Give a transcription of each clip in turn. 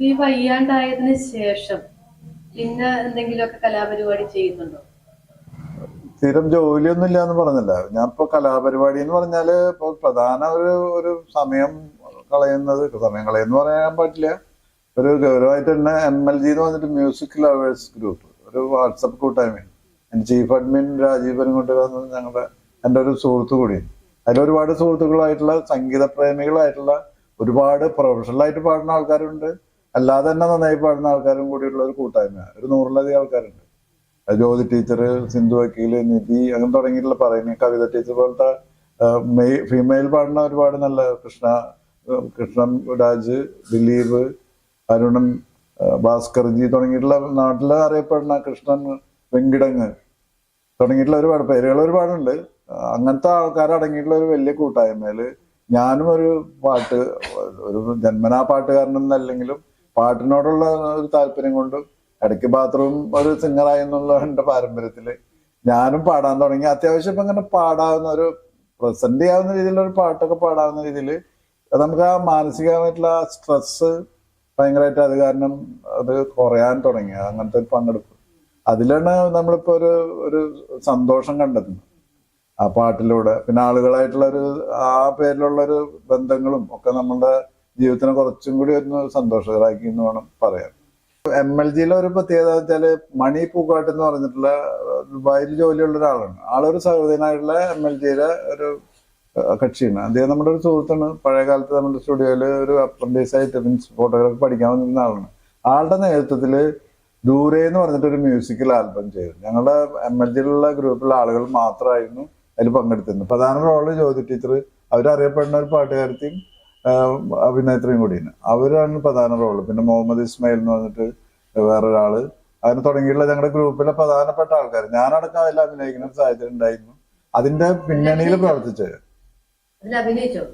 ഈ വയ്യാണ്ടായതിനു ശേഷം പിന്നെ എന്തെങ്കിലുമൊക്കെ കലാപരിപാടി ചെയ്യുന്നുണ്ടോ? സ്ഥിരം ജോലിയൊന്നും ഇല്ല എന്ന് പറഞ്ഞില്ല. ഞാൻ ഇപ്പൊ കലാപരിപാടി എന്ന് പറഞ്ഞാൽ ഇപ്പൊ പ്രധാന ഒരു ഒരു സമയം കളയുന്നത് സമയം കളയെന്ന് പറയാൻ പറ്റില്ല. ഒരു ഗൗരവമായിട്ട് തന്നെ എം എൽ ജി എന്ന് പറഞ്ഞിട്ട് മ്യൂസിക് ലവേഴ്സ് ഗ്രൂപ്പ് ഒരു വാട്സപ്പ് കൂട്ടായ്മയാണ്. എന്റെ ചീഫ് അഡ്മിൻ രാജീവൻ കൊണ്ടുവരാന്ന് ഞങ്ങളുടെ എന്റെ ഒരു സുഹൃത്തു കൂടിയാണ് അതിൽ ഒരുപാട് സുഹൃത്തുക്കളായിട്ടുള്ള സംഗീത പ്രേമികളായിട്ടുള്ള ഒരുപാട് പ്രൊഫഷണലായിട്ട് പാടുന്ന ആൾക്കാരുണ്ട്. അല്ലാതെ തന്നെ നന്നായി പാടുന്ന ആൾക്കാരും കൂടിയുള്ള ഒരു കൂട്ടായ്മ. ഒരു നൂറിലധികം ആൾക്കാരുണ്ട്. ജ്യോതി ടീച്ചർ സിന്ധു വക്കീൽ നിധി അങ്ങനെ തുടങ്ങിയിട്ടുള്ള പറയുന്നത് കവിത ടീച്ചർ പോലത്തെ മെയ് ഫീമെയിൽ പാടുന്ന ഒരുപാട് നല്ല കൃഷ്ണ കൃഷ്ണൻ രാജ് ദിലീപ് അരുണൻ ഭാസ്കർജി തുടങ്ങിയിട്ടുള്ള നാട്ടിൽ അറിയപ്പെടുന്ന കൃഷ്ണൻ വെങ്കിടങ്ങ് തുടങ്ങിയിട്ടുള്ള ഒരുപാട് പേരുകൾ ഒരുപാടുണ്ട്. അങ്ങനത്തെ ആൾക്കാർ അടങ്ങിയിട്ടുള്ള ഒരു വലിയ കൂട്ടായ്മയിൽ ഞാനും ഒരു പാട്ട് ഒരു ജന്മനാ പാട്ടുകാരനൊന്നല്ലെങ്കിലും പാട്ടിനോടുള്ള ഒരു താല്പര്യം കൊണ്ട് ഇടയ്ക്ക് ബാത്റൂം ഒരു സിംഗറായി എന്നുള്ള എന്റെ പാരമ്പര്യത്തിൽ ഞാനും പാടാൻ തുടങ്ങി. അത്യാവശ്യം ഇപ്പം ഇങ്ങനെ പാടാവുന്ന ഒരു പ്രസന്റ് ചെയ്യാവുന്ന രീതിയിലുള്ള ഒരു പാട്ടൊക്കെ പാടാവുന്ന രീതിയിൽ നമുക്ക് ആ മാനസികമായിട്ടുള്ള സ്ട്രെസ് ഭയങ്കരമായിട്ട് അത് കാരണം അത് കുറയാൻ തുടങ്ങി. അങ്ങനത്തെ ഒരു പങ്കെടുപ്പ്. അതിലാണ് നമ്മളിപ്പോ ഒരു ഒരു സന്തോഷം കണ്ടെത്തുന്നത്. ആ പാട്ടിലൂടെ. പിന്നെ ആളുകളായിട്ടുള്ള ഒരു ആ പേരിലുള്ള ഒരു ബന്ധങ്ങളും ഒക്കെ നമ്മുടെ ജീവിതത്തിനെ കുറച്ചും കൂടി ഒന്ന് സന്തോഷകരാക്കി എന്ന് വേണം പറയാൻ. എം എൽ ജിയിലെ ഒരു പ്രത്യേകത വെച്ചാൽ മണി പൂക്കാട്ട് എന്ന് പറഞ്ഞിട്ടുള്ള ദുബായിൽ ജോലിയുള്ള ഒരാളാണ്. ആളൊരു സഹൃദയനായിട്ടുള്ള എം എൽ ജിയിലെ ഒരു കക്ഷിയാണ്. അദ്ദേഹം നമ്മുടെ ഒരു സുഹൃത്താണ്. പഴയ കാലത്ത് നമ്മുടെ സ്റ്റുഡിയോയിൽ ഒരു അപ്രന്റീസ് ആയിട്ട് മീൻസ് ഫോട്ടോഗ്രാഫി പഠിക്കാൻ വന്നിരുന്ന ആളാണ്. ആളുടെ നേതൃത്വത്തിൽ ദൂരെ എന്ന് പറഞ്ഞിട്ട് ഒരു മ്യൂസിക്കൽ ആൽബം ചെയ്തു. ഞങ്ങളുടെ എം എൽ ജിയിലുള്ള ഗ്രൂപ്പിലുള്ള ആളുകൾ മാത്രമായിരുന്നു അതിൽ പങ്കെടുത്തിരുന്നത്. പ്രധാന റോൾ ജ്യോതി ടീച്ചർ അവരറിയപ്പെടുന്ന ഒരു പാട്ടുകാരത്തെയും അഭിനേത്രിയും കൂടിയാണ് അവരാണ് പ്രധാന റോൾ പിന്നെ മുഹമ്മദ് ഇസ്മായിൽ എന്ന് പറഞ്ഞിട്ട് വേറൊരാൾ. അതിന് തുടങ്ങിയുള്ള ഞങ്ങളുടെ ഗ്രൂപ്പിലെ പ്രധാനപ്പെട്ട ആൾക്കാർ ഞാനടക്കം അതിൽ അഭിനയിക്കുന്ന ഒരു സാഹചര്യം ഉണ്ടായിരുന്നു. അതിന്റെ പിന്നണിയിൽ പ്രവർത്തിച്ചത്.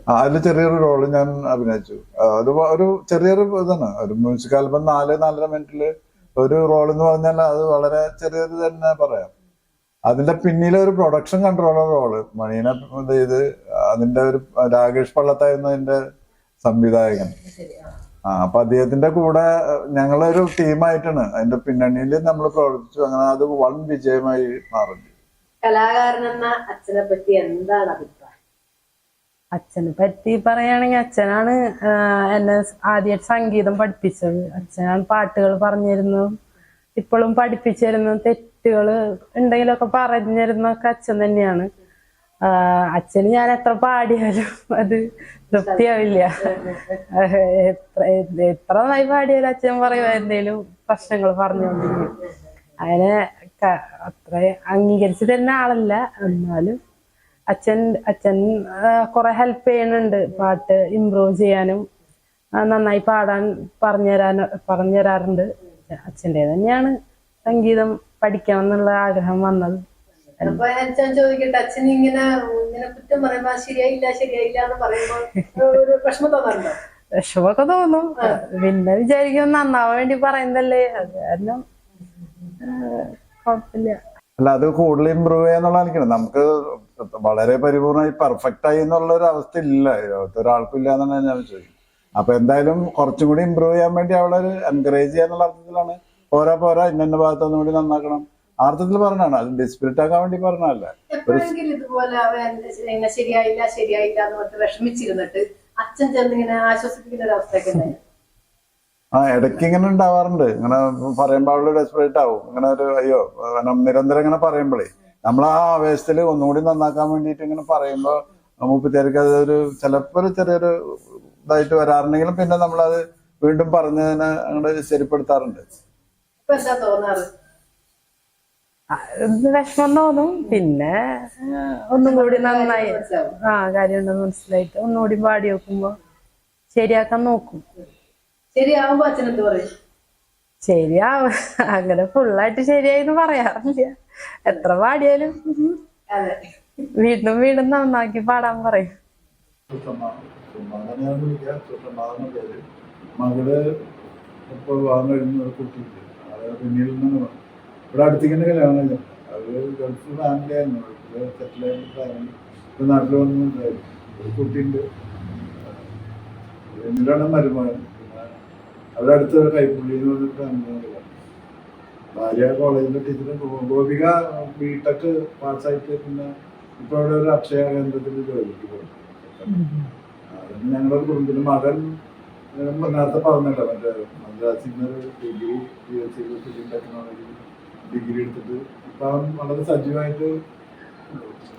അതിൽ ചെറിയൊരു റോൾ ഞാൻ അഭിനയിച്ചു. അത് ഒരു ചെറിയൊരു ഇതാണ്. ഒരു മ്യൂസിക് ആൽബം നാല് നാലര മിനിറ്റിൽ ഒരു റോൾ എന്ന് പറഞ്ഞാൽ അത് വളരെ ചെറിയൊരു തന്നെ പറയാം. അതിന്റെ പിന്നിലെ ഒരു പ്രൊഡക്ഷൻ കൺട്രോളർ റോൾ മണീനെ ഇത് അതിന്റെ ഒരു രാകേഷ് പള്ളത്തായിരുന്നു അതിന്റെ സംവിധായകൻ. ശരി ആ. അപ്പൊ അദ്ദേഹത്തിന്റെ കൂടെ ഞങ്ങളൊരു ടീമായിട്ടാണ്. അതിന്റെ പിന്നണിയിൽ നമ്മൾ പ്രവർത്തിച്ചു. അങ്ങനെ അത് വൺ വിജയമായി മാറുന്നു. കലാകാരൻ എന്ന അച്ഛനെ പറ്റി എന്താണ് അഭിപ്രായം? അച്ഛനെ പറ്റി പറയുകയാണെങ്കിൽ അച്ഛനാണ് എന്നെ ആദ്യമായിട്ട് സംഗീതം പഠിപ്പിച്ചത്. അച്ഛനാണ് പാട്ടുകൾ പറഞ്ഞിരുന്നു. ഇപ്പോഴും പഠിപ്പിച്ചിരുന്നു. തെറ്റുകൾ ഉണ്ടെങ്കിലൊക്കെ പറഞ്ഞിരുന്നൊക്കെ അച്ഛൻ തന്നെയാണ്. അച്ഛന് ഞാൻ എത്ര പാടിയാലും അത് തൃപ്തിയാവില്ല. എത്ര എത്ര നന്നായി പാടിയാലും അച്ഛൻ പറയും എന്തേലും പ്രശ്നങ്ങൾ പറഞ്ഞുകൊണ്ടിരിക്കും. അങ്ങനെ അത്ര അംഗീകരിച്ച് തരുന്ന ആളല്ല. എന്നാലും അച്ഛൻ അച്ഛൻ കുറെ ഹെൽപ്പ് ചെയ്യുന്നുണ്ട്. പാട്ട് ഇമ്പ്രൂവ് ചെയ്യാനും നന്നായി പാടാൻ പറഞ്ഞു തരാൻ പറഞ്ഞു തരാറുണ്ട് അച്ഛന്റെ തന്നെയാണ് സംഗീതം പഠിക്കണം എന്നുള്ള ആഗ്രഹം വന്നത്. അപ്പൊ അച്ഛൻ ചോദിക്കട്ടെ അച്ഛൻ ഇങ്ങനെ ഇങ്ങനെ കുറ്റം പറയുമ്പോ "അത് ശരിയായില്ല ശരിയായില്ല എന്ന് പറയുമ്പോ ഒരു വിഷമം തോന്നാറുണ്ടോ? വിഷമൊക്കെ തോന്നും. പിന്നെ വിചാരിക്കും നന്നാവാൻ വേണ്ടി പറയുന്നതല്ലേ അത് കാരണം കുഴപ്പമില്ല. അല്ല അത് കൂടുതൽ ഇമ്പ്രൂവ് ചെയ്യാന്നുള്ള നമുക്ക് വളരെ പരിപൂർണമായി പെർഫെക്റ്റ് ആയി എന്നുള്ള ഒരു അവസ്ഥ ഇല്ല. ഒരാൾക്കും ഇല്ല എന്നാണ് ഞാൻ ചോദിക്കുന്നത് അപ്പൊ എന്തായാലും കുറച്ചും കൂടി ഇമ്പ്രൂവ് ചെയ്യാൻ വേണ്ടി അവളെ ഒരു എൻകറേജ് ചെയ്യാന്നുള്ള അർത്ഥത്തിലാണ് പോരാ പോരാ ഇന്ന ഭാഗത്തൊന്നും കൂടി നന്നാക്കണം. ആ അർത്ഥത്തിൽ പറഞ്ഞാണ് അത് ഡിസ്പിരിറ്റ് ആക്കാൻ വേണ്ടി പറഞ്ഞല്ല ഇതുപോലെ ശരിയായില്ല ശരിയായില്ല എന്ന് പറഞ്ഞിട്ട് വിഷമിച്ചിരുന്നിട്ട് അച്ഛൻ ചെന്ന് ഇങ്ങനെ ആശ്വസിപ്പിക്കുന്ന ഒരു അവസ്ഥയൊക്കെ ഉണ്ടായി. ആ ഇടയ്ക്ക് ഇങ്ങനെ ഉണ്ടാവാറുണ്ട്. ഇങ്ങനെ പറയുമ്പോൾ അവൾ ഡെസ്പറേറ്റ് ആവും. ഇങ്ങനെ ഒരു അയ്യോ നിരന്തരം ഇങ്ങനെ പറയുമ്പോഴേ നമ്മൾ ആ ആവേശത്തിൽ ഒന്നുകൂടി നന്നാക്കാൻ വേണ്ടിയിട്ട് ഇങ്ങനെ പറയുമ്പോൾ മുപ്പത്തിയാർക്ക് ഒരു ചിലപ്പോൾ ഒരു ചെറിയൊരു ഇതായിട്ട് വരാറുണ്ടെങ്കിലും പിന്നെ നമ്മളത് വീണ്ടും പറഞ്ഞതിനെ അങ്ങോട്ട് ശരിപ്പെടുത്താറുണ്ട്. ഇപ്പൊ എന്താ തോന്നാറ്? വിഷമം തോന്നും. പിന്നെ ഒന്നും കൂടി നന്നായി. ആ ആ കാര്യമുണ്ടെന്ന് മനസ്സിലായിട്ട്. ഒന്നുകൂടി പാടി നോക്കുമ്പോ ശരിയാക്കാൻ നോക്കും. ശരിയാവുമ്പോ അച്ഛൻ എന്ത് പറയും? ശരിയാ അങ്ങനെ ഫുള്ളായിട്ട് ശരിയായിന്ന് പറയാറില്ല. എത്ര പാടിയാലും അതെ. വീണ്ടും വീണ്ടും നന്നാക്കി പാടാൻ പറയും. മകൾ ഇപ്പോൾ വിവാഹം കഴിഞ്ഞ ഒരു കുട്ടിയുണ്ട് അത് പിന്നീട് ഇവിടെ അടുത്തേക്ക് കല്യാണം കഴിഞ്ഞു അവർ ഗൾഫ് ഫാമിലി ആയിരുന്നു. ആയിട്ട് ഫാമിലി നാട്ടിൽ വന്നിട്ടുണ്ടായിരുന്നു ഒരു കുട്ടിയുണ്ട്. എന്നിട്ടാണ് മരുമകൻ. അവിടെ അടുത്ത് കൈപ്പുള്ളി എന്ന് പറഞ്ഞിട്ട് ഫാമിലി ഭാര്യ കോളേജിലെ ടീച്ചർ ഗോപിക ബിടെക് പാസ്സായിട്ട് പിന്നെ ഇപ്പൊ അവിടെ ഒരു അക്ഷയ കേന്ദ്രത്തിൽ ജോലിക്ക് പോകും ഞങ്ങളൊരു കുടുംബത്തിന്റെ മകൻ നേരത്തെ പറഞ്ഞല്ലോ മറ്റേ മദ്രാസിൽ degree B S C film technology degree എടുത്തിട്ട്. ഇപ്പൊ അവൻ വളരെ സജീവമായിട്ട്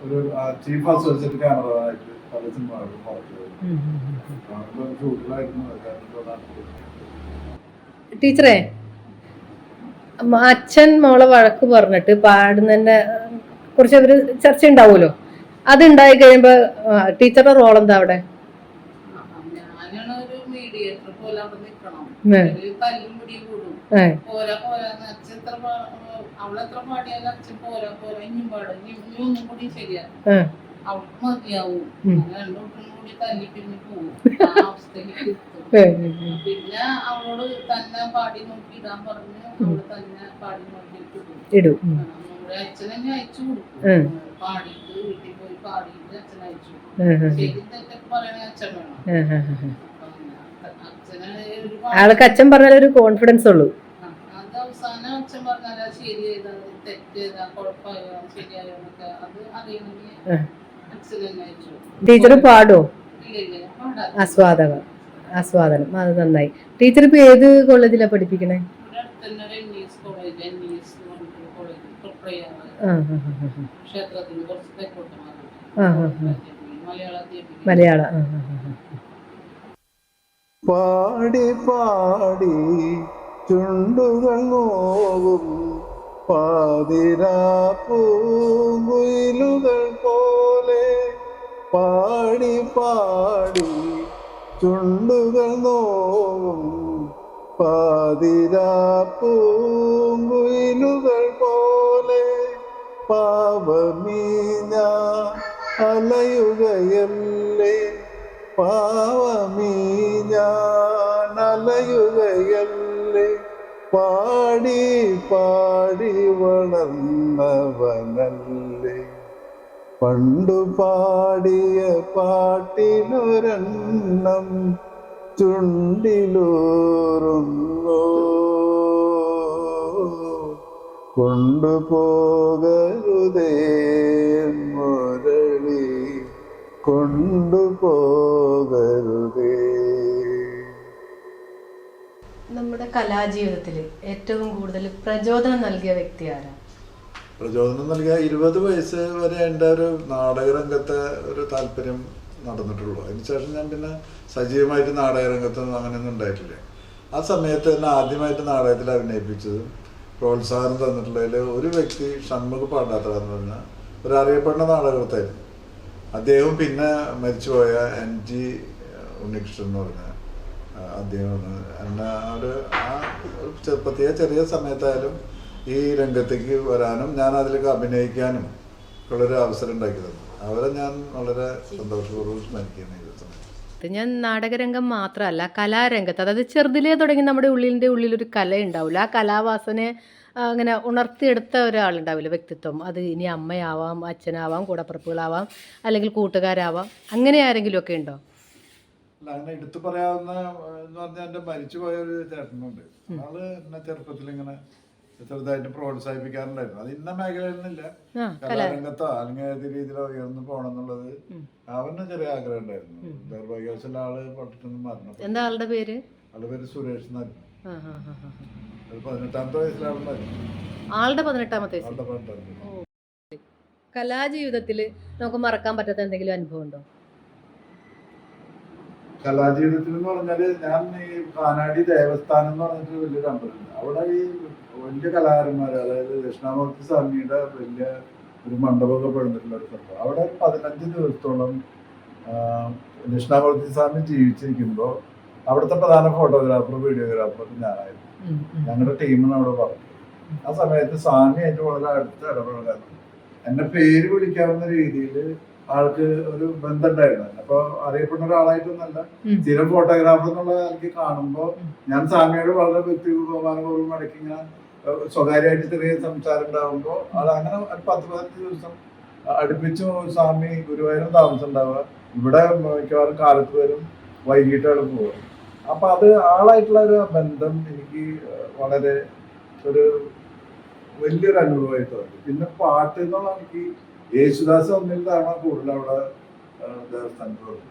ഒരു ചീഫ് അസോസിയേറ്റ് ക്യാമറമായിട്ട് പല സിനിമകളും കൂടുതലായിരുന്നു ടീച്ചറെ അച്ഛൻ മോളെ വഴക്ക് പറഞ്ഞിട്ട് പാടുന്നതിന്റെ കുറച്ച് ഒരു ചർച്ച ഉണ്ടാവുമല്ലോ? അത് ഉണ്ടായി കഴിയുമ്പോ ടീച്ചറുടെ റോൾ എന്താ അവിടെ? ഏ, അവളെത്ര പാടിയാലും അച്ഛൻ പോരാ പോരാ ഇനിയും പാടും. ഇനി ഒന്നും കൂടി ശരിയാ. ഏ, അവൾക്ക് മതിയാവും. രണ്ടുകൂട്ടരും കൂടി തല്ലി പിരിഞ്ഞ് പോവും. ആ അവസ്ഥയിലേക്ക് എത്തും. പിന്നെ അവളോട് തന്നെ പാടി നോക്കി ഇടാൻ പറഞ്ഞു അവൾ തന്നെ പാടി നോക്കിയിട്ട് ഇടും. നമ്മുടെ അച്ഛൻ തന്നെ അയച്ചു കൊടുക്കും. പാടിയിട്ട് വീട്ടിൽ പോയി പാടിയിട്ട് അച്ഛൻ അയച്ചു കൊടുക്കും. ശരി തെറ്റൊക്കെ പറയണേ അച്ഛൻ വേണം. ആൾക്ക് അച്ഛൻ പറഞ്ഞാൽ ഒരു കോൺഫിഡൻസ് ഉള്ളൂ. അച്ഛൻ പറഞ്ഞാൽ ശരി ചെയ്താൽ തെറ്റ് ചെയ്താൽ കുഴപ്പമായോ ശരിയായോ എന്നൊക്കെ. അത് അറിയണമെങ്കിൽ ഉം. അച്ഛൻ തന്നെ അയച്ചു ടീച്ചർ പാടുമോ ഇല്ല ഇല്ല പാടാം ആസ്വാദകം ആസ്വാദനം അത് നന്നായി. ടീച്ചർ ഇപ്പൊ ഏത് കോളേജിലാണ് പഠിപ്പിക്കണേ? ഇവിടെ അടുത്ത് തന്നെ ഒരു N E S college N E S college തൊട്ടയാണ് ആ ആ, ആ, ആ. ക്ഷേത്രത്തിന് കുറച്ച് തെക്കോട്ട് ആ, ആ, ആ. മലയാള അധ്യാപിക. മലയാളം ആ, ആ, ആ, ആ. പാടി പാടി. ചുണ്ടുകൾ നോവും പാതിരാ പൂങ്കുയിലുകൾ പോലെ പാടി പാടി ചുണ്ടുകൾ നോവും. പാതിരാ പൂങ്കുയിലുകൾ പോലെ പാവമീന അലയുകയല്ലേ പാവമീ പാടി വളർന്നവനല്ലേ. പണ്ടു പാടിയ പാട്ടിലൊരെണ്ണം ചുണ്ടിലൂറുന്നു. കൊണ്ടുപോകരുതേ മുരളി കൊണ്ടുപോകരുതേ കലാജീവിതത്തിൽ ഏറ്റവും കൂടുതൽ പ്രചോദനം നൽകിയ വ്യക്തി ആരാ? പ്രചോദനം നൽകിയ ഇരുപത് വയസ്സ് വരെ എന്റെ ഒരു നാടകരംഗത്തെ ഒരു താല്പര്യം നടന്നിട്ടുള്ളൂ. അതിനുശേഷം ഞാൻ പിന്നെ സജീവമായിട്ട് നാടകരംഗത്തൊന്നും അങ്ങനെയൊന്നും ഉണ്ടായിട്ടില്ല. ആ സമയത്ത് തന്നെ ആദ്യമായിട്ട് നാടകത്തിൽ അഭിനയിപ്പിച്ചതും പ്രോത്സാഹനം തന്നിട്ടുള്ളതിൽ ഒരു വ്യക്തി ഷൺമുഖ പാണ്ടാത്ര എന്ന് പറഞ്ഞ ഒരു അറിയപ്പെടുന്ന നാടകത്തായിരുന്നു അദ്ദേഹം പിന്നെ മരിച്ചുപോയ എൻ ജി ഉണ്ണികൃഷ്ണൻ എന്ന് പറഞ്ഞ അദ്ദേഹമാണ് എന്നെ ഒരു ആ ഒരു ചെ- പ്രത്യേക ചെറിയ സമയത്തായാലും ഈ രംഗത്തേക്ക് വരാനും ഞാൻ അതിലേക്ക് അഭിനയിക്കാനും ഉള്ളൊരു അവസരം ഉണ്ടാക്കി തന്നു അവരെ ഞാൻ വളരെ സന്തോഷപൂർവം സ്മരിക്കുന്നു ഞാൻ നാടകരംഗം മാത്രമല്ല കലാരംഗത്ത് അതായത് ചെറുതിലേ തുടങ്ങി നമ്മുടെ ഉള്ളിന്റെ ഉള്ളിലൊരു കല ഉണ്ടാവില്ല ആ കലാവാസനെ അങ്ങനെ ഉണർത്തിയെടുത്ത ഒരാളുണ്ടാവില്ല വ്യക്തിത്വം. അത് ഇനി അമ്മയാവാം അച്ഛനാവാം കൂടപ്പുറപ്പുകളാവാം അല്ലെങ്കിൽ കൂട്ടുകാരാവാം അങ്ങനെ ആരെങ്കിലുമൊക്കെ ഉണ്ടോ? അല്ല അങ്ങനെ എടുത്തു പറയാവുന്ന എന്ന് പറഞ്ഞാൽ എന്റെ മരിച്ചുപോയ ഒരു ചേട്ടനുണ്ട്. ആൾ എന്നെ ചെറുപ്പത്തിൽ ഇങ്ങനെ ചെറുതായിട്ട് പ്രോത്സാഹിപ്പിക്കാറുണ്ടായിരുന്നു. അത് ഇന്ന മേഖലയിൽ നിന്നില്ല. കലാരംഗത്തോ അല്ലെങ്കിൽ ഏത് രീതിയിലോ ഉയർന്നു പോകണം എന്നുള്ളത് അവന് ചെറിയ ആഗ്രഹം ഉണ്ടായിരുന്നു. ദൗർഭാഗ്യവശാല ആൾ പൊട്ടിട്ടൊന്ന് മരണപ്പെട്ടു. എന്താ ആളുടെ പേര്? ആളുടെ പേര് സുരേഷ് എന്നായിരുന്നു പതിനെട്ടാമത്തെ വയസ്സിലാണ് മരിച്ചത് ആളുടെ പതിനെട്ടാമത്തെ വയസ്സ് ആളുടെ പതിനെട്ടാമത്തെ കലാജീവിതത്തിൽ നമുക്ക് മറക്കാൻ പറ്റാത്ത എന്തെങ്കിലും അനുഭവം ഉണ്ടോ? കലാജീവിതത്തിൽ എന്ന് പറഞ്ഞാൽ ഞാൻ ഈ കാനാടി ദേവസ്ഥാനം എന്ന് പറഞ്ഞിട്ട് വലിയൊരു അമ്പലമുണ്ട് അവിടെ ഈ വലിയ കലാകാരന്മാര് അതായത് ദക്ഷിണാമൂർത്തി സ്വാമിയുടെ വലിയ ഒരു മണ്ഡപമൊക്കെ പെടുന്നിട്ടുള്ള ഒരു സംഭവം. അവിടെ പതിനഞ്ച് ദിവസത്തോളം ദക്ഷിണാമൂർത്തി സ്വാമി ജീവിച്ചിരിക്കുമ്പോൾ അവിടുത്തെ പ്രധാന ഫോട്ടോഗ്രാഫർ വീഡിയോഗ്രാഫർ ഞാനായിരുന്നു. ഞങ്ങളുടെ ടീമിന് അവിടെ പറഞ്ഞു ആ സമയത്ത് സ്വാമി അതിന്റെ വളരെ അടുത്ത് ഇടപെടലായിരുന്നു എന്നെ പേര് വിളിക്കാവുന്ന രീതിയിൽ ആൾക്ക് ഒരു ബന്ധം ഉണ്ടായിരുന്നു അപ്പൊ അറിയപ്പെടുന്ന ഒരാളായിട്ടൊന്നല്ല. സ്ഥിരം ഫോട്ടോഗ്രാഫർ എന്നുള്ള എനിക്ക് കാണുമ്പോൾ ഞാൻ സ്വാമിയോട് വളരെ വ്യക്തി ബഹുമാനപൂർവം മടക്കി ഇങ്ങനെ സ്വകാര്യമായിട്ട് ചെറിയ സംസാരം ഉണ്ടാകുമ്പോൾ അത് അങ്ങനെ ഒരു പത്ത് പതിനഞ്ച് ദിവസം അടുപ്പിച്ചു സ്വാമി ഗുരുവായൂരും താമസം ഉണ്ടാവുക ഇവിടെ മിക്കവാറും കാലത്ത് വരും വൈകിട്ടാണ് പോവുക അപ്പൊ അത് ആളായിട്ടുള്ള ഒരു ബന്ധം എനിക്ക് വളരെ ഒരു വലിയൊരു അനുഭവമായിട്ട് തോന്നി. പിന്നെ പാട്ട് എന്നുള്ള എനിക്ക് യേശുദാസ് തവണ കൂടുതൽ അവിടെ ദേവസ്ഥാനത്തോട് ദേവസ്ഥാനത്ത്?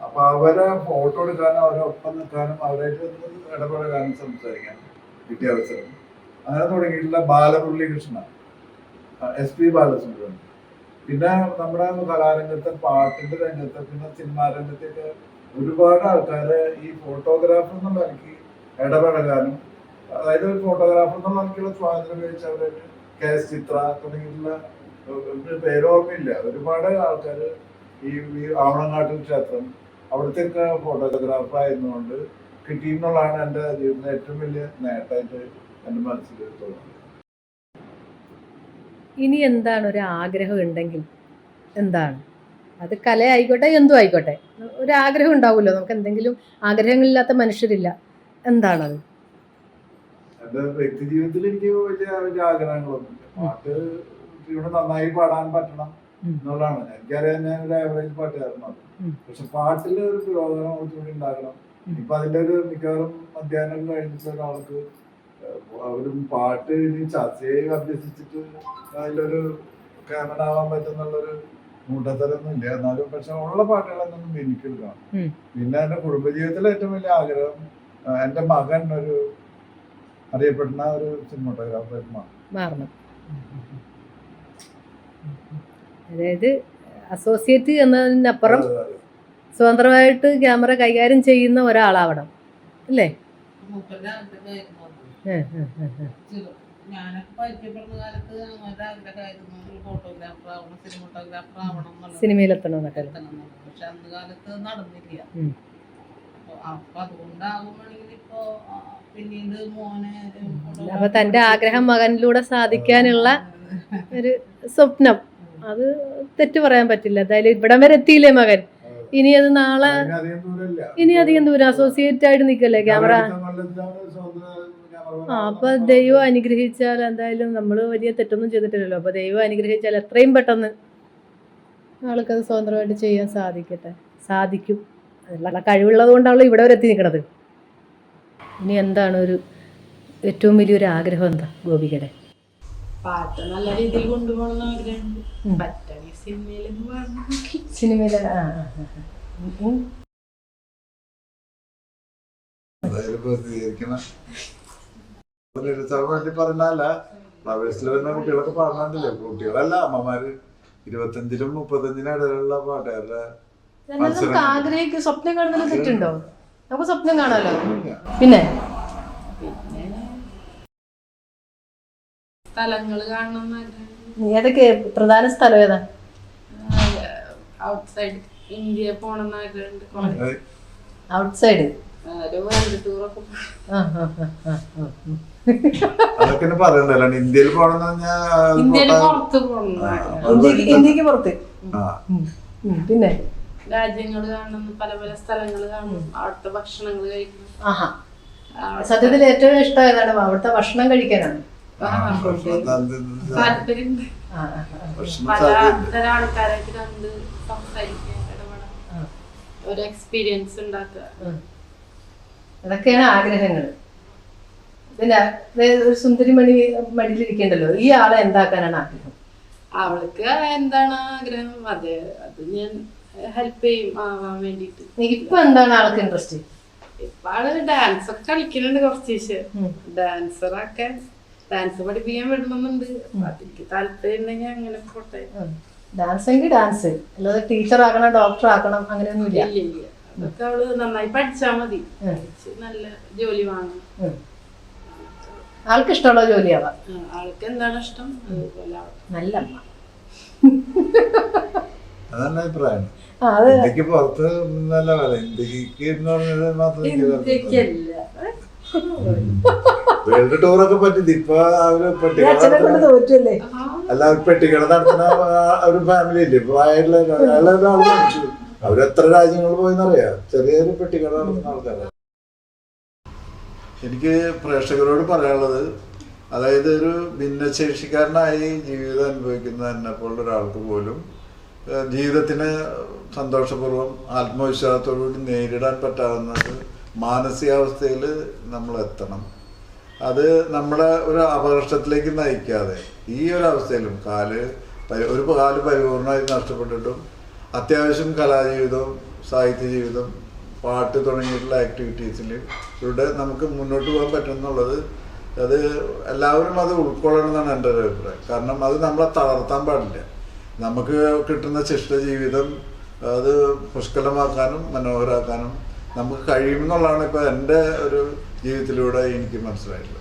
അപ്പൊ അവരെ ഫോട്ടോ എടുക്കാനും അവരെ ഒപ്പം നിൽക്കാനും അവരായിട്ട് ഇടപെടാനും സംസാരിക്കാനും കിട്ടിയ അവസരം. അങ്ങനെ തുടങ്ങിയിട്ടുള്ള ബാലമുരളീകൃഷ്ണ എസ് പി ബാലസുബ്രഹ്മണ്യം. പിന്നെ നമ്മുടെ കലാരംഗത്തെ പാട്ടിന്റെ രംഗത്ത് പിന്നെ സിനിമാ രംഗത്തേക്ക് ഒരുപാട് ആൾക്കാരെ ഈ ഫോട്ടോഗ്രാഫർ എന്നുള്ള എനിക്ക് ഇടപെടാനും അതായത് ഒരു ഫോട്ടോഗ്രാഫർ എന്നുള്ള എനിക്കുള്ള സ്വാതന്ത്ര്യം ഉപയോഗിച്ച് അവരായിട്ട് കെ എസ് ചിത്ര തുടങ്ങിയിട്ടുള്ള ഒരു പേര് ഒരുപാട് ആൾക്കാർ ഈ ആവണങ്ങാട്ടിൽ ആവണങ്ങാട്ട് ക്ഷേത്രം അവിടുത്തെ ഫോട്ടോഗ്രാഫർ ആയിരുന്നുകൊണ്ട് കിട്ടിയെന്നുള്ളതാണ് എന്റെ ജീവിതത്തിലെ ഏറ്റവും വലിയ നേട്ടമായിട്ട് എന്റെ മനസ്സിൽ തോന്നുന്നത്. ഇനി എന്താണ് ഒരു ആഗ്രഹം ഉണ്ടെങ്കിൽ? എന്താണ്? അത് കല ആയിക്കോട്ടെ എന്തും ആയിക്കോട്ടെ. ഒരു ആഗ്രഹം ഉണ്ടാവുമല്ലോ. നമുക്ക് എന്തെങ്കിലും ആഗ്രഹങ്ങളില്ലാത്ത മനുഷ്യരില്ല. എന്താണത്? അത് വ്യക്തി ജീവിതത്തിൽ എനിക്ക് വലിയ വലിയ ആഗ്രഹങ്ങളൊന്നുമില്ല. പാട്ട് ഇവിടെ നന്നായി പാടാൻ പറ്റണം. എന്നുള്ളതാണ്. എനിക്കറിയാം ഞാൻ ഒരു ആവറേജ് പാട്ടുകാരനാണ്. അത് പക്ഷെ പാട്ടിൽ ഒരു പുരോഗമനം കുറച്ചുകൂടി ഉണ്ടാകണം. ഇപ്പൊ അതിന്റെ ഒരു മിക്കവാറും മധ്യാഹ്നം കഴിഞ്ഞിട്ട് ഒരാൾക്ക് അവരും പാട്ട് ഇനി ചർച്ചയെ അഭ്യസിച്ചിട്ട് അതിലൊരു ക്യാമറാവാൻ പറ്റുന്നുള്ളൊരു മൂട്ടത്തരൊന്നും ഇല്ല എന്നാലും പക്ഷെ ഉള്ള പാട്ടുകളൊന്നും എനിക്കെടുക്കണം ഉം. പിന്നെ എന്റെ കുടുംബജീവിതത്തിലെ ഏറ്റവും വലിയ ആഗ്രഹം എന്റെ മകൻ ഒരു അറിയപ്പെടുന്ന ഒരു സിനിമോട്ടോഗ്രാഫർ മാറണം. അതായത് അസോസിയേറ്റ് എന്നതിനപ്പുറം സ്വതന്ത്രമായിട്ട് ക്യാമറ കൈകാര്യം ചെയ്യുന്ന ഒരാളാവണം അല്ലേ? സിനിമയിലെത്തണം എന്നൊക്കെ പക്ഷെ അന്ന് കാലത്ത് നടന്നില്ല. അപ്പൊ തന്റെ ആഗ്രഹം മകനിലൂടെ സാധിക്കാനുള്ള ഒരു സ്വപ്നം. അത് തെറ്റ് പറയാൻ പറ്റില്ല. എന്തായാലും ഇവിടം വരെ എത്തിയില്ലേ മകൻ? ഇനി അത് നാളെ ഇനി അധികം ദൂരം അസോസിയേറ്റ് ആയിട്ട് നിൽക്കല്ലേ ക്യാമറ? ആ അപ്പൊ ദൈവം അനുഗ്രഹിച്ചാൽ എന്തായാലും നമ്മൾ വലിയ തെറ്റൊന്നും ചെയ്തിട്ടില്ലല്ലോ. അപ്പൊ ദൈവം അനുഗ്രഹിച്ചാൽ എത്രയും പെട്ടെന്ന് ആൾക്കത് സ്വതന്ത്രമായിട്ട് ചെയ്യാൻ സാധിക്കട്ടെ. സാധിക്കും. അതിനുള്ള കഴിവുള്ളത് കൊണ്ടാണല്ലോ ഇവിടെ വരെ എത്തി നിൽക്കണത്. ഇനി എന്താണ് ഒരു ഏറ്റവും വലിയൊരു ആഗ്രഹം എന്താ ഗോപികയുടെ? പാട്ട് നല്ല രീതിയിൽ കൊണ്ടുപോകണം ആഗ്രഹമുണ്ട്. പറ്റണി സിനിമയിലൊന്നും വരുന്ന കുട്ടികളൊക്കെ പാടാണ്ടില്ലേ കുട്ടികളല്ല അമ്മമാര് ഇരുപത്തഞ്ചിലും മുപ്പത്തഞ്ചിനും ഇടയിലുള്ള പാട്ടുകാരുടെ നമുക്ക് ആഗ്രഹിക്കുക സ്വപ്നം കാണുന്നതിൽ തെറ്റുണ്ടോ? നമുക്ക് സ്വപ്നം കാണാലോ? പിന്നെ? സ്ഥലങ്ങൾ കാണണം ആഗ്രഹമുണ്ട് ഏതൊക്കെ പ്രധാന സ്ഥലം ഏതാ? ഔട്ട്സൈഡ് ഇന്ത്യ പോണം. ഔട്ട്സൈഡ് അതൊക്കെ പറയണ്ടല്ലോ ഇന്ത്യയിൽ പോകണമെന്ന് പറഞ്ഞാൽ ഇന്ത്യയ്ക്ക് പുറത്ത്. പിന്നെ? രാജ്യങ്ങൾ കാണണം പല പല സ്ഥലങ്ങൾ കാണണം അവിടുത്തെ ഭക്ഷണങ്ങൾ കഴിക്കണം സത്യത്തിൽ ഏറ്റവും ഇഷ്ടം ഏതാണ്? അവിടുത്തെ ഭക്ഷണം കഴിക്കാനാണ്. ആൾക്കാരായിട്ട് കണ്ട് ഒരു എക്സ്പീരിയൻസ് ഉണ്ടാക്കുക. അതൊക്കെയാണ് ആഗ്രഹങ്ങൾ. പിന്നെ ഒരു സുന്ദരി മണി മടിയിലിരിക്കണ്ടല്ലോ ഈ ആളെ എന്താക്കാനാണ് ആഗ്രഹം? അവൾക്ക് എന്താണ് ആഗ്രഹം? അതെ അത് ഞാൻ ഹെൽപ്പ് ചെയ്യും. ആവാൻ വേണ്ടിട്ട് ഇപ്പൊ എന്താണ് ആൾക്ക് ഇൻട്രസ്റ്റ് ഇപ്പൊ ആൾ ഡാൻസ് ഒക്കെ കളിക്കുന്നുണ്ട് കുറച്ച് ഡാൻസറൊക്കെ ഡാൻസ് പഠിപ്പിക്കാൻ വിടണമെന്നുണ്ട് എനിക്ക് താല്പര്യം ഉണ്ടെങ്കിൽ അങ്ങനെ പോട്ടെ. ഡാൻസ് എങ്കിൽ ഡാൻസ് അല്ലാതെ ടീച്ചർ ആക്കണം ഡോക്ടർ ആക്കണം അങ്ങനെയൊന്നുമില്ല. ഇല്ല ഇല്ല. അതൊക്കെ അവൾ നന്നായി പഠിച്ചാ മതി. നല്ല ജോലി വാങ്ങണം ഉം. ആൾക്ക് ഇഷ്ടമുള്ള ജോലിയാവാം ആൾക്ക് എന്താണ് ഇഷ്ടം? അതുപോലെ. നല്ല അമ്മ അഭിപ്രായം. ഇന്ത്യയ്ക്ക് പുറത്ത് നല്ല വില ഇന്ത്യയ്ക്ക് എന്ന് പറഞ്ഞത് മാത്രം ഇന്ത്യക്കല്ല. വേൾഡ് ടൂറൊക്കെ പറ്റി ഇപ്പൊ അവർ നടത്തുന്ന അല്ല പെട്ടിക്കട നടത്തുന്ന ഒരു ഫാമിലി ഇല്ലേ ഒരാൾ മരിച്ചു അവരെത്ര രാജ്യങ്ങൾ പോയെന്നറിയാം? ചെറിയൊരു പെട്ടിക്കട നടത്തുന്ന ആൾക്കാരാണ് എനിക്ക് പ്രേക്ഷകരോട് പറയാനുള്ളത് അതായത് ഒരു ഭിന്നശേഷിക്കാരനായി ജീവിതം അനുഭവിക്കുന്ന എന്നെ പോലുള്ള ഒരാൾക്ക് പോലും ജീവിതത്തിന് സന്തോഷപൂർവം ആത്മവിശ്വാസത്തോടുകൂടി നേരിടാൻ പറ്റാവുന്നത് മാനസികാവസ്ഥയിൽ നമ്മൾ എത്തണം. അത് നമ്മളെ ഒരു അപകർഷത്തിലേക്ക് നയിക്കാതെ ഈ ഒരു അവസ്ഥയിലും കാൽ ഒരു കാൽ പരിപൂർണമായി നഷ്ടപ്പെട്ടിട്ടും അത്യാവശ്യം കലാജീവിതവും സാഹിത്യ ജീവിതം പാട്ട് തുടങ്ങിയിട്ടുള്ള ആക്ടിവിറ്റീസിൽ ഇവിടെ നമുക്ക് മുന്നോട്ട് പോകാൻ പറ്റും എന്നുള്ളത് അത് എല്ലാവരും അത് ഉൾക്കൊള്ളണം എന്നാണ് എന്റെ ഒരു അഭിപ്രായം. കാരണം അത് നമ്മളെ തളർത്താൻ പാടില്ല. നമുക്ക് കിട്ടുന്ന ശിഷ്ട ജീവിതം അത് പുഷ്കലമാക്കാനും മനോഹരാക്കാനും നമുക്ക് കഴിയുമെന്നുള്ളതാണ് ഇപ്പോൾ എന്റെ ഒരു ജീവിതത്തിലൂടെ എനിക്ക് മനസ്സിലായിട്ടുള്ളത്.